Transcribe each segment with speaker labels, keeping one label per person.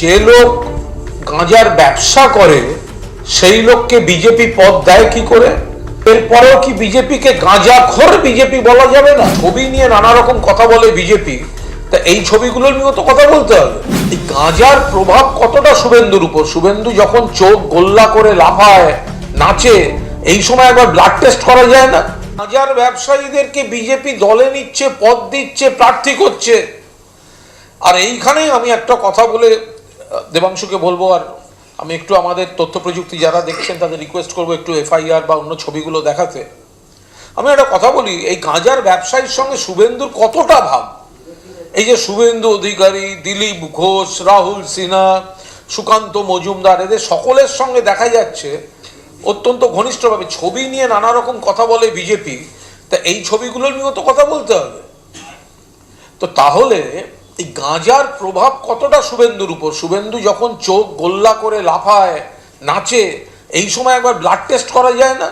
Speaker 1: যে লোক গাঁজার ব্যবসা করে, সেই লোককে বিজেপি পদ দেয় কি করে? এরপরেও কি বিজেপিকে গাঁজাখোর বিজেপি বলা যাবে না? ছবি নিয়ে নানা রকম কথা বলে বিজেপি তা এই ছবিগুলো নিয়েও তো কথা বলতে হবে। এই গাঁজার প্রভাব কতটা শুভেন্দুর উপর? শুভেন্দু যখন চোখ গোল্লা করে লাফায়, নাচে, এই সময় একবার ব্লাড টেস্ট করা যায় না? গাঁজার ব্যবসায়ীদেরকে বিজেপি দলে নিচ্ছে, পদ দিচ্ছে, প্রার্থী করছে। আর এইখানেই আমি একটা কথা বলে দেবাংশুকে বলব, আর আমি একটু আমাদের তথ্য প্রযুক্তি যারা দেখছেন তাদের রিকোয়েস্ট করব একটু এফআইআর বা অন্য ছবিগুলো দেখাতে। আমি একটা কথা বলি, এই গাঁজার ব্যবসায়ীর সঙ্গে শুভেন্দুর কতটা ভাব? এই যে শুভেন্দু অধিকারী, দিলীপ ঘোষ, রাহুল সিনহা, সুকান্ত মজুমদার, এদের সকলের সঙ্গে দেখা যাচ্ছে অত্যন্ত ঘনিষ্ঠভাবে। ছবি নিয়ে নানা রকম কথা বলে বিজেপি, তা এই ছবিগুলো নিয়েও তো কথা বলতে হবে। তো তাহলে এই গাঁজার প্রভাব কতটা শুভেন্দুর উপর? শুভেন্দু যখন চোখ গোল্লা করে লাফায়, নাচে, এই সময় একবার ব্লাড টেস্ট করা যায় না?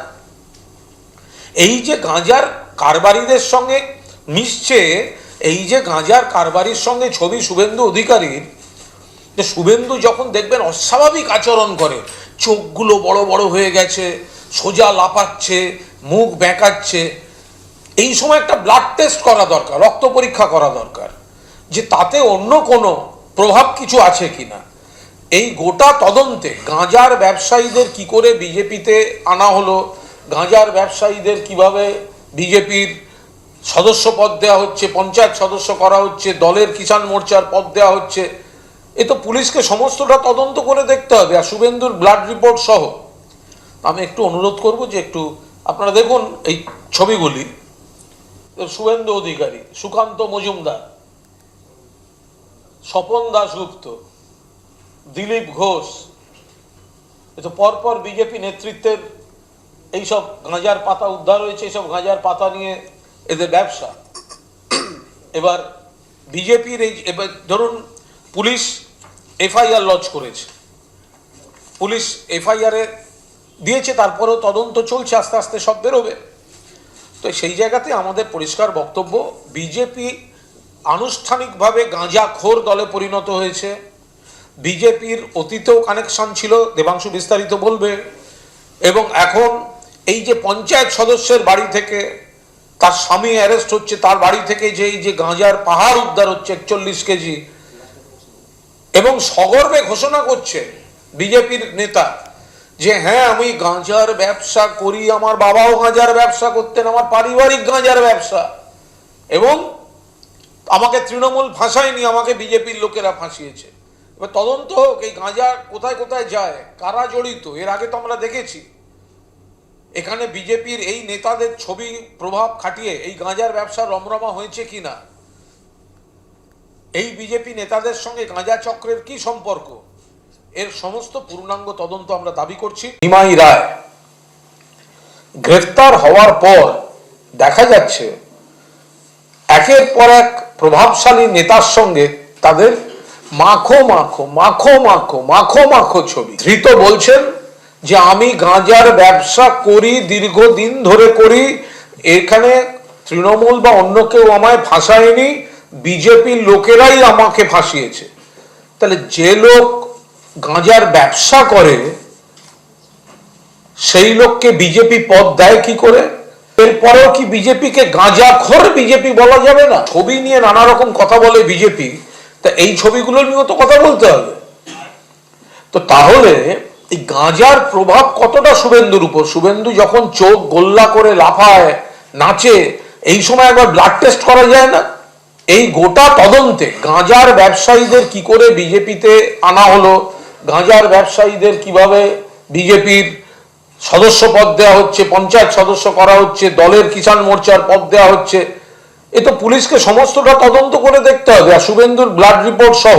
Speaker 1: এই যে গাঁজার কারবারিদের সঙ্গে মিশছে, এই যে গাঁজার কারবারির সঙ্গে ছবি শুভেন্দু অধিকারীর শুভেন্দু যখন দেখবেন অস্বাভাবিক আচরণ করে, চোখগুলো বড় বড় হয়ে গেছে, সোজা লাফাচ্ছে, মুখ বেঁকাচ্ছে, এই সময় একটা ব্লাড টেস্ট করা দরকার, রক্ত পরীক্ষা করা দরকার। যে তাতে অন্য কোনো প্রভাব কিছু আছে কিনা। এই গোটা তদন্তে গাঁজার ব্যবসায়ীদের কি করে বিজেপিতে আনা হলো, গাঁজার ব্যবসায়ীদের কীভাবে বিজেপির সদস্য পদ দেওয়া হচ্ছে, পঞ্চায়েত সদস্য করা হচ্ছে, দলের কিষাণ মোর্চার পদ দেওয়া হচ্ছে, এ তো পুলিশকে সমস্তটা তদন্ত করে দেখতে হবে, আর শুভেন্দুর ব্লাড রিপোর্ট সহ। আমি একটু অনুরোধ করব যে একটু আপনারা দেখুন এই ছবিগুলি। শুভেন্দু অধিকারী, সুকান্ত মজুমদার স্বপন দাশগুপ্ত, দিলীপ ঘোষ, এ তো পরপর বিজেপি নেতৃত্বের এইসব গাঁজার পাতা উদ্ধার হয়েছে, এইসব গাঁজার পাতা নিয়ে এদের ব্যবসা। এবার বিজেপির এই এবার ধরুন পুলিশ এফআইআর লঞ্চ করেছে। পুলিশ এফআইআরে দিয়েছে, তারপরেও তদন্ত চলছে, আস্তে আস্তে সব বেরোবে। তো সেই জায়গাতে আমাদের পরিষ্কার বক্তব্য, বিজেপি আনুষ্ঠানিকভাবে গাঁজাখোর দলে পরিণত হয়েছে। বিজেপির অতীতেও কানেকশন ছিল, দেবাংশু বিস্তারিত বলবে। এবং এখন এই যে পঞ্চায়েত সদস্যের বাড়ি থেকে তার স্বামী অ্যারেস্ট হচ্ছে, তার বাড়ি থেকে যে এই যে গাঁজার পাহাড় উদ্ধার হচ্ছে, একচল্লিশ কেজি। এবং সগর্বে ঘোষণা করছে বিজেপির নেতা যে হ্যাঁ আমি গাঁজার ব্যবসা করি, আমার বাবাও গাঁজার ব্যবসা করতেন, আমার পারিবারিক গাঁজার ব্যবসা। এবং আমাকে তৃণমূল ফাঁসায়নি, আমাকে বিজেপির লোকেরা ফাঁসিয়েছে। এবার তদন্ত হোক, এই গাঁজা কোথায় কোথায় যায়, কারা জড়িত, এর আগে তো আমরা দেখেছি। এখানে বিজেপির এই নেতাদের ছবি প্রভাব খাটিয়ে এই গাঁজার ব্যবসা রমরমা হয়েছে কিনা? এই বিজেপি নেতাদের সঙ্গে গাঁজা চক্রের কি সম্পর্ক? এর সমস্ত পূর্ণাঙ্গ তদন্ত আমরা দাবি করছি। নিমাই রায়, গ্রেফতার হওয়ার পর দেখা যাচ্ছে, একের পর এক প্রভাবশালী নেতার সঙ্গে তাদের মাখো মাখো মাখো মাখো মাখো মাখো ছবি। ধৃত বলছেন যে, আমি গাঁজার ব্যবসা করি, দীর্ঘদিন ধরে করি। এখানে তৃণমূল বা অন্য কেউ আমায় ফাঁসায়নি বিজেপির লোকেরাই আমাকে ফাঁসিয়েছে। তাহলে যে লোক গাঁজার ব্যবসা করে, সেই লোককে বিজেপি পদ দেয় কি করে? এরপরেও কি বিজেপিকে গাঁজা গাঁজাখোর বিজেপি বলা যাবে না? ছবি নিয়ে নানা রকম কথা বলে বিজেপি। তা এই ছবিগুলো নিয়েও তো কথা বলতে হবে। তো তাহলে এই গাঁজার প্রভাব কতটা শুভেন্দুর উপর? শুভেন্দু যখন চোখ গোল্লা করে লাফায়, নাচে, এই সময় একবার ব্লাড টেস্ট করা যায় না? এই গোটা তদন্তে গাঁজার ব্যবসায়ীদের কি করে বিজেপিতে আনা হলো? গাঁজার ব্যবসায়ীদের কীভাবে বিজেপির সদস্য পদ দেওয়া হচ্ছে, পঞ্চায়েত সদস্য করা হচ্ছে, দলের কিষাণ মোর্চার পদ দেওয়া হচ্ছে। এ তো পুলিশকে সমস্তটা তদন্ত করে দেখতে হবে। আর শুভেন্দুর ব্লাড রিপোর্ট সহ